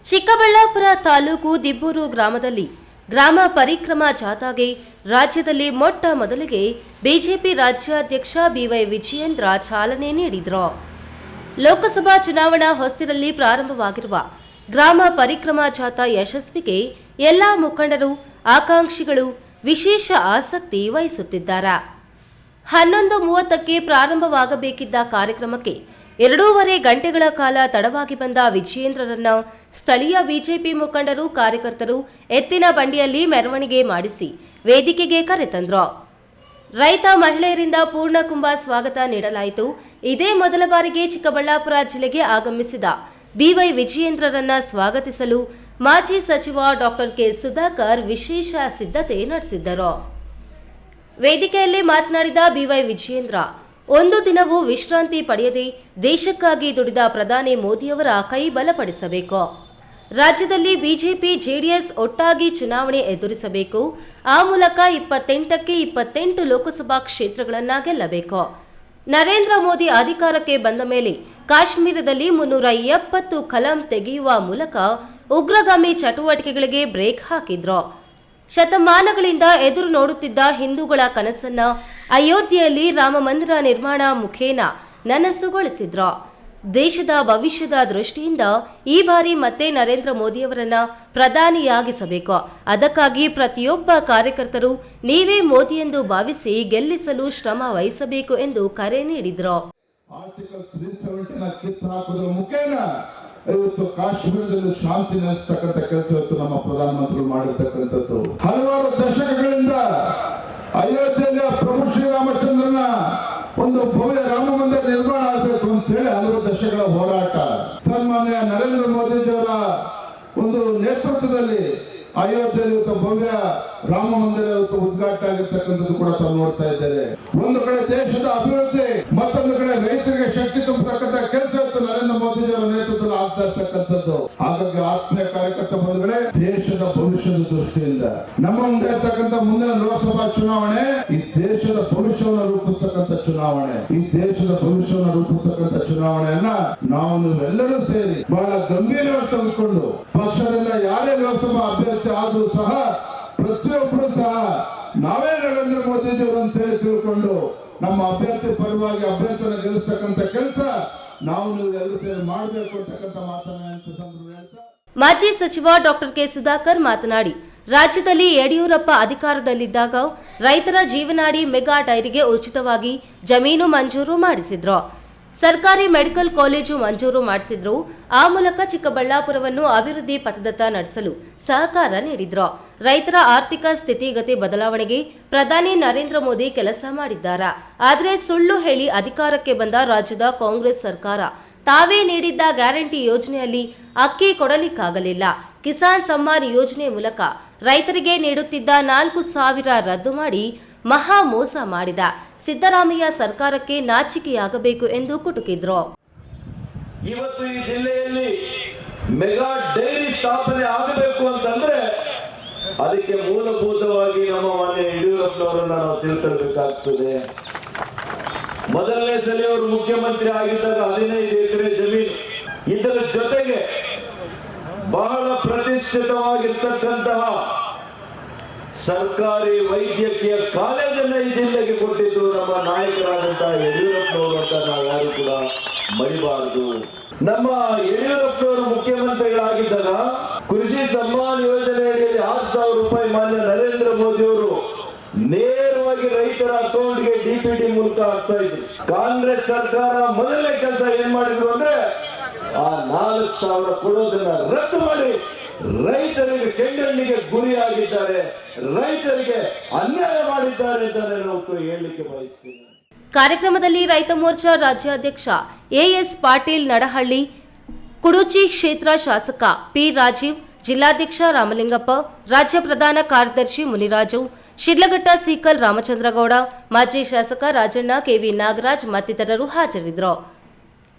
ಚಿಕ್ಕಬಳ್ಳಾಪುರ ತಾಲೂಕು ದಿಬ್ಬೂರು ಗ್ರಾಮದಲ್ಲಿ ಗ್ರಾಮ ಪರಿಕ್ರಮ ಜಾಥಾಗೆ ರಾಜ್ಯದಲ್ಲಿ ಮೊಟ್ಟ ಮೊದಲಿಗೆ ಬಿಜೆಪಿ ರಾಜ್ಯಾಧ್ಯಕ್ಷ ಬಿವೈ ವಿಜಯೇಂದ್ರ ಚಾಲನೆ ನೀಡಿದರು. ಲೋಕಸಭಾ ಚುನಾವಣಾ ಹೊಸ್ತಿರಲ್ಲಿ ಪ್ರಾರಂಭವಾಗಿರುವ ಗ್ರಾಮ ಪರಿಕ್ರಮ ಜಾಥಾ ಯಶಸ್ವಿಗೆ ಎಲ್ಲಾ ಮುಖಂಡರು, ಆಕಾಂಕ್ಷಿಗಳು ವಿಶೇಷ ಆಸಕ್ತಿ ವಹಿಸುತ್ತಿದ್ದಾರೆ. ಹನ್ನೊಂದು ಮೂವತ್ತಕ್ಕೆ ಪ್ರಾರಂಭವಾಗಬೇಕಿದ್ದ ಕಾರ್ಯಕ್ರಮಕ್ಕೆ ಎರಡೂವರೆ ಗಂಟೆಗಳ ಕಾಲ ತಡವಾಗಿ ಬಂದ ವಿಜಯೇಂದ್ರರನ್ನ ಸ್ಥಳೀಯ ಬಿಜೆಪಿ ಮುಖಂಡರು, ಕಾರ್ಯಕರ್ತರು ಎತ್ತಿನ ಬಂಡಿಯಲ್ಲಿ ಮೆರವಣಿಗೆ ಮಾಡಿಸಿ ವೇದಿಕೆಗೆ ಕರೆತಂದ್ರು ರೈತ ಮಹಿಳೆಯರಿಂದ ಪೂರ್ಣಕುಂಭ ಸ್ವಾಗತ ನೀಡಲಾಯಿತು. ಇದೇ ಮೊದಲ ಬಾರಿಗೆ ಚಿಕ್ಕಬಳ್ಳಾಪುರ ಜಿಲ್ಲೆಗೆ ಆಗಮಿಸಿದ ಬಿವೈ ವಿಜಯೇಂದ್ರರನ್ನ ಸ್ವಾಗತಿಸಲು ಮಾಜಿ ಸಚಿವ ಡಾಕ್ಟರ್ ಕೆ ಸುಧಾಕರ್ ವಿಶೇಷ ಸಿದ್ಧತೆ ನಡೆಸಿದ್ದರು. ವೇದಿಕೆಯಲ್ಲಿ ಮಾತನಾಡಿದ ಬಿವೈ ವಿಜಯೇಂದ್ರ ಒಂದು ದಿನವೂ ವಿಶ್ರಾಂತಿ ಪಡೆಯದೆ ದೇಶಕ್ಕಾಗಿ ದುಡಿದ ಪ್ರಧಾನಿ ಮೋದಿಯವರ ಕೈ ಬಲಪಡಿಸಬೇಕು. ರಾಜ್ಯದಲ್ಲಿ ಬಿಜೆಪಿ, ಜೆಡಿಎಸ್ ಒಟ್ಟಾಗಿ ಚುನಾವಣೆ ಎದುರಿಸಬೇಕು. ಆ ಮೂಲಕ ಇಪ್ಪತ್ತೆಂಟಕ್ಕೆ ಇಪ್ಪತ್ತೆಂಟು ಲೋಕಸಭಾ ಕ್ಷೇತ್ರಗಳನ್ನ ಗೆಲ್ಲಬೇಕು. ನರೇಂದ್ರ ಮೋದಿ ಅಧಿಕಾರಕ್ಕೆ ಬಂದ ಮೇಲೆ ಕಾಶ್ಮೀರದಲ್ಲಿ ಮುನ್ನೂರ ಎಪ್ಪತ್ತು ಕಲಂ ತೆಗೆಯುವ ಮೂಲಕ ಉಗ್ರಗಾಮಿ ಚಟುವಟಿಕೆಗಳಿಗೆ ಬ್ರೇಕ್ ಹಾಕಿದ್ರು. ಶತಮಾನಗಳಿಂದ ಎದುರು ನೋಡುತ್ತಿದ್ದ ಹಿಂದೂಗಳ ಕನಸನ್ನ ಅಯೋಧ್ಯೆಯಲ್ಲಿ ರಾಮ ಮಂದಿರ ನಿರ್ಮಾಣ ಮುಖೇನ ನನಸುಗೊಳಿಸಿದ್ರು. ದೇಶದ ಭವಿಷ್ಯದ ದೃಷ್ಟಿಯಿಂದ ಈ ಬಾರಿ ಮತ್ತೆ ನರೇಂದ್ರ ಮೋದಿಯವರನ್ನ ಪ್ರಧಾನಿಯಾಗಿಸಬೇಕು. ಅದಕ್ಕಾಗಿ ಪ್ರತಿಯೊಬ್ಬ ಕಾರ್ಯಕರ್ತರು ನೀವೇ ಮೋದಿ ಎಂದು ಭಾವಿಸಿ ಗೆಲ್ಲಿಸಲು ಶ್ರಮ ವಹಿಸಬೇಕು ಎಂದು ಕರೆ ನೀಡಿದ್ರು. ಇವತ್ತು ಕಾಶ್ಮೀರದಲ್ಲಿ ಶಾಂತಿ ನೆಲೆಸ್ತಕ್ಕಂಥ ಕೆಲಸ ಇವತ್ತು ನಮ್ಮ ಪ್ರಧಾನಮಂತ್ರಿಗಳು ಮಾಡಿರ್ತಕ್ಕಂಥದ್ದು. ಹಲವಾರು ದಶಕಗಳಿಂದ ಅಯೋಧ್ಯೆಯಲ್ಲಿ ಆ ಪ್ರಭು ಶ್ರೀರಾಮಚಂದ್ರನ ಒಂದು ಭವ್ಯ ರಾಮ ಮಂದಿರ ನಿರ್ಮಾಣ ಆಗಬೇಕು ಅಂತ ಹೇಳಿ ಹಲವು ದಶಕಗಳ ಹೋರಾಟ. ಸನ್ಮಾನ್ಯ ನರೇಂದ್ರ ಮೋದಿಜಿಯವರ ಒಂದು ನೇತೃತ್ವದಲ್ಲಿ ಅಯೋಧ್ಯೆಯಲ್ಲಿ ಭವ್ಯ ರಾಮ ಮಂದಿರ ಉದ್ಘಾಟ ಉದ್ಘಾಟನೆ ಆಗಿರ್ತಕ್ಕಂಥದ್ದು ಕೂಡ ತಾವು ನೋಡ್ತಾ ಇದ್ದೇವೆ. ಒಂದು ಕಡೆ ದೇಶದ ಅಭಿವೃದ್ಧಿ, ಮತ್ತೊಂದು ಕಡೆ ರೈತರಿಗೆ ಶಕ್ತಿ ತುಂಬತಕ್ಕಂಥ ಕೆಲಸ ಇತ್ತು ನರೇಂದ್ರ ಮೋದಿಜಿಯವರ ನೇತೃತ್ವದಲ್ಲಿ ಆಗ್ತಾ ಇರ್ತಕ್ಕಂಥದ್ದು. ಹಾಗಾಗಿ ಆತ್ಮೀಯ ಕಾರ್ಯಕರ್ತ ಬಂಧುಗಳೇ, ದೇಶದ ಭವಿಷ್ಯದ ದೃಷ್ಟಿಯಿಂದ ನಮ್ಮ ಮುಂದೆ ಇರ್ತಕ್ಕಂಥ ಮುಂದಿನ ಲೋಕಸಭಾ ಚುನಾವಣೆ, ಈ ದೇಶದ ಭವಿಷ್ಯವನ್ನು ರೂಪಿಸ್ತಕ್ಕಂಥ ಚುನಾವಣೆ. ಈ ದೇಶದ ಭವಿಷ್ಯವನ್ನು ರೂಪಿಸ್ತಕ್ಕಂಥ ಚುನಾವಣೆಯನ್ನ ನಾವು ನೀವೆಲ್ಲರೂ ಸೇರಿ ಬಹಳ ಗಂಭೀರವಾಗಿ ತೆಗೆದುಕೊಂಡು ಪಕ್ಷದಿಂದ ಯಾರೇ ಲೋಕಸಭಾ ಅಭ್ಯರ್ಥಿ ಆದರೂ ಸಹ ಪ್ರತಿಯೊಬ್ಬರು ಸಹ ನಾವೇ ನರೇಂದ್ರ ಮೋದಿಜಿಯವರು ಅಂತ ಹೇಳಿ ತಿಳ್ಕೊಂಡು ನಮ್ಮ ಅಭ್ಯರ್ಥಿ ಪರವಾಗಿ ಅಭ್ಯರ್ಥನ ಗೆಲ್ಲಿಸ್ತಕ್ಕಂಥ ಕೆಲಸ ನಾವು ನೀವು ಎಲ್ಲರೂ ಸೇರಿ ಮಾಡಬೇಕು ಅಂತಕ್ಕಂಥ ಮಾತನ್ನ ಮಾಜಿ ಸಚಿವ ಡಾಕ್ಟರ್ ಕೆ ಸುಧಾಕರ್ ಮಾತನಾಡಿ, ರಾಜ್ಯದಲ್ಲಿ ಯಡಿಯೂರಪ್ಪ ಅಧಿಕಾರದಲ್ಲಿದ್ದಾಗ ರೈತರ ಜೀವನಾಡಿ ಮೆಗಾ ಡೈರಿಗೆ ಉಚಿತವಾಗಿ ಜಮೀನು ಮಂಜೂರು ಮಾಡಿಸಿದ್ರು. ಸರ್ಕಾರಿ ಮೆಡಿಕಲ್ ಕಾಲೇಜು ಮಂಜೂರು ಮಾಡಿಸಿದ್ರು. ಆ ಮೂಲಕ ಚಿಕ್ಕಬಳ್ಳಾಪುರವನ್ನು ಅಭಿವೃದ್ಧಿ ಪಥದತ್ತ ನಡೆಸಲು ಸಹಕಾರ ನೀಡಿದ್ರು. ರೈತರ ಆರ್ಥಿಕ ಸ್ಥಿತಿಗತಿ ಬದಲಾವಣೆಗೆ ಪ್ರಧಾನಿ ನರೇಂದ್ರ ಮೋದಿ ಕೆಲಸ ಮಾಡಿದ್ದಾರೆ. ಆದರೆ ಸುಳ್ಳು ಹೇಳಿ ಅಧಿಕಾರಕ್ಕೆ ಬಂದ ರಾಜ್ಯದ ಕಾಂಗ್ರೆಸ್ ಸರ್ಕಾರ ತಾವೇ ನೀಡಿದ್ದ ಗ್ಯಾರಂಟಿ ಯೋಜನೆಯಲ್ಲಿ ಅಕ್ಕಿ ಕೊಡಲಿಕ್ಕಾಗಲಿಲ್ಲ. ಕಿಸಾನ್ ಸಮ್ಮಾನ್ ಯೋಜನೆ ಮೂಲಕ ರೈತರಿಗೆ ನೀಡುತ್ತಿದ್ದ ನಾಲ್ಕು ಸಾವಿರ ರದ್ದು ಮಾಡಿ ಮಹಾ ಮೋಸ ಮಾಡಿದ. ಸಿದ್ದರಾಮಯ್ಯ ಸರ್ಕಾರಕ್ಕೆ ನಾಚಿಕೆಯಾಗಬೇಕು ಎಂದು ಕುಟುಕಿದ್ರು. ಇವತ್ತು ಈ ಜಿಲ್ಲೆಯಲ್ಲಿ ಮೆಗಾ ಡೈರಿ ಸ್ಥಾಪನೆ ಆಗಬೇಕು ಅಂತಂದ್ರೆ ಅದಕ್ಕೆ ಮೂಲಭೂತವಾಗಿ ನಮ್ಮ ಮಾನ್ಯ ಯಡಿಯೂರಪ್ಪನವರನ್ನ ನಾವು ತಿಳ್ಕೊಳ್ಬೇಕಾಗ್ತದೆ. ಮೊದಲನೇ ಸಲ ಅವರು ಮುಖ್ಯಮಂತ್ರಿ ಆಗಿದ್ದಾಗ ಹದಿನೈದು ಎಕರೆ ಜಮೀನು. ಇದರ ಜೊತೆಗೆ ಬಹಳ ಪ್ರತಿಷ್ಠಿತವಾಗಿರ್ತಕ್ಕಂತಹ ಸರ್ಕಾರಿ ವೈದ್ಯಕೀಯ ಕಾಲೇಜನ್ನ ಈ ಜಿಲ್ಲೆಗೆ ಕೊಟ್ಟಿದ್ದು ನಮ್ಮ ನಾಯಕರಾದಂತಹ ಯಡಿಯೂರಪ್ಪನವರು ಅಂತ ನಾವು ಯಾರು ಕೂಡ ಮರಿಬಾರದು ನಮ್ಮ ಯಡಿಯೂರಪ್ಪನವರು ಮುಖ್ಯಮಂತ್ರಿಗಳಾಗಿದ್ದಾಗ ಕೃಷಿ ಸಮ್ಮಾನ್ ಯೋಜನೆ ಅಡಿಯಲ್ಲಿ ಆರು ಸಾವಿರ ರೂಪಾಯಿ ಮಾನ್ಯ ನರೇಂದ್ರ ಮೋದಿ ಅವರು ನೇರವಾಗಿ ರೈತರ ಅಕೌಂಟ್ಗೆ ಡಿಪಿಟಿ ಮೂಲಕ ಆಗ್ತಾ ಇದ್ರು. ಕಾಂಗ್ರೆಸ್ ಸರ್ಕಾರ ಮೊದಲನೇ ಕೆಲಸ ಏನ್ ಮಾಡಿದ್ರು ಅಂದ್ರೆ ಆ ನಾಲ್ಕು ಸಾವಿರ ಕೊಡೋದನ್ನ ರದ್ದು ಮಾಡಿ ರೈತರಿಗೆ ಕೆಂಡಲ್ಲಿಗೆ ಗುರಿಯಾಗಿದ್ದಾರೆ, ರೈತರಿಗೆ ಅನ್ಯಾಯ ಮಾಡಿದ್ದಾರೆ ಅಂತ ಹೇಳಲಿಕ್ಕೆ ಬಯಸ್ತೀನಿ. ಕಾರ್ಯಕ್ರಮದಲ್ಲಿ ರೈತ ಮೋರ್ಚಾ ರಾಜ್ಯಾಧ್ಯಕ್ಷ ಎಎಸ್ ಪಾಟೀಲ್ ನಡಹಳ್ಳಿ, ಕುಡುಚಿ ಕ್ಷೇತ್ರ ಶಾಸಕ ಪಿ ರಾಜೀವ್, ಜಿಲ್ಲಾಧ್ಯಕ್ಷ ರಾಮಲಿಂಗಪ್ಪ, ರಾಜ್ಯ ಪ್ರಧಾನ ಕಾರ್ಯದರ್ಶಿ ಮುನಿರಾಜು, ಶಿಡ್ಲಘಟ್ಟ ಸೀಕಲ್ ರಾಮಚಂದ್ರಗೌಡ, ಮಾಜಿ ಶಾಸಕ ರಾಜಣ್ಣ ಕೆವಿ ನಾಗರಾಜ್ ಮತ್ತಿತರರು ಹಾಜರಿದ್ದರು.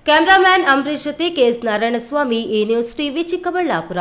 ಕ್ಯಾಮರಾಮ್ಯಾನ್ ಅಂಬರೀಶ್ ಜೊತೆ ಕೆಎಸ್ ನಾರಾಯಣಸ್ವಾಮಿ ಈ ನ್ಯೂಸ್ ಟಿವಿ ಚಿಕ್ಕಬಳ್ಳಾಪುರ.